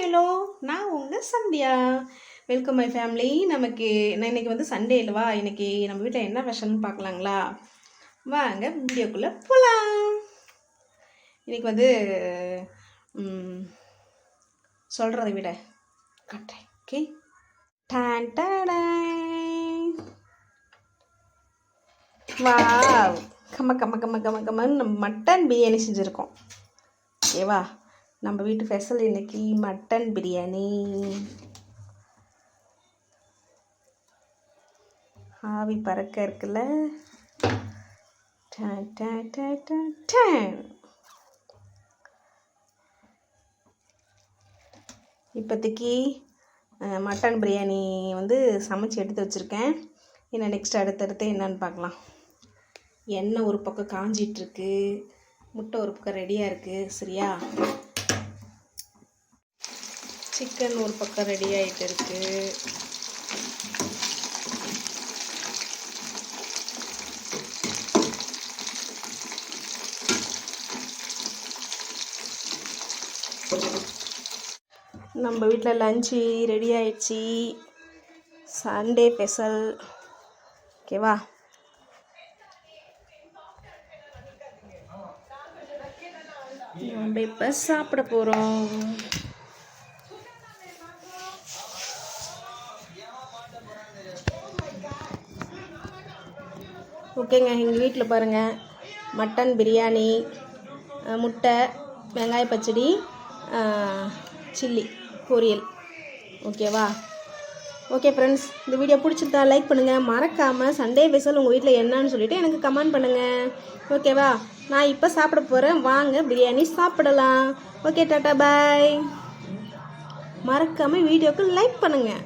Hello நான் உங்கள் Sandhya. Welcome my family நமக்கு நான் இன்னைக்கு வந்து சண்டே இல்லைவா இன்னைக்கு நம்ம வீட்டில் என்ன ஃபேஷன் பார்க்கலாங்களா? வாங்க வீடியோக்குள்ளே போகலாம் இன்னைக்கு வந்து சொல்கிறத விட கட்டேன் ஓகே? Don wow. கம்ம கம்ம கம்ம கம்ம கம்மன்னு நம்ம மட்டன் பிரியாணி செஞ்சுருக்கோம். ஓகேவா? நம்ம வீட்டு ஸ்பெஷல் இன்னைக்கு மட்டன் பிரியாணி. ஆவி பறக்க இருக்குல்ல. இப்போதைக்கு மட்டன் பிரியாணி வந்து சமைச்சு எடுத்து வச்சுருக்கேன். இன்னும் நெக்ஸ்ட் அடுத்தடுத்து என்னன்னு பார்க்கலாம். எண்ணெய் ஒரு பக்கம் காஞ்சிட்ருக்கு முட்டை ஒரு பக்கம் ரெடியாக இருக்குது சரியா? சிக்கன் ஒரு பக்கம் ரெடி ஆகிட்டு இருக்கு. நம்ம வீட்டில் லஞ்சு ரெடி ஆயிடுச்சு. சண்டே ஸ்பெஷல் ஓகேவா நம்ம இப்போ சாப்பிட போகிறோம் ஓகேங்க எங்கள் வீட்டில் பாருங்கள் மட்டன் பிரியாணி முட்டை வெங்காய பச்சடி சில்லி பொரியல். ஓகேவா? ஓகே ஃப்ரெண்ட்ஸ் இந்த வீடியோ பிடிச்சிருந்தா லைக் பண்ணுங்கள் மறக்காமல் சண்டே விசல் உங்கள் வீட்டில் என்னன்னு சொல்லிவிட்டு எனக்கு கமெண்ட் பண்ணுங்கள் ஓகேவா? நான் இப்போ சாப்பிட போகிறேன் வாங்க பிரியாணி சாப்பிடலாம். ஓகே டாட்டா பாய் மறக்காமல் வீடியோக்கு லைக் பண்ணுங்கள்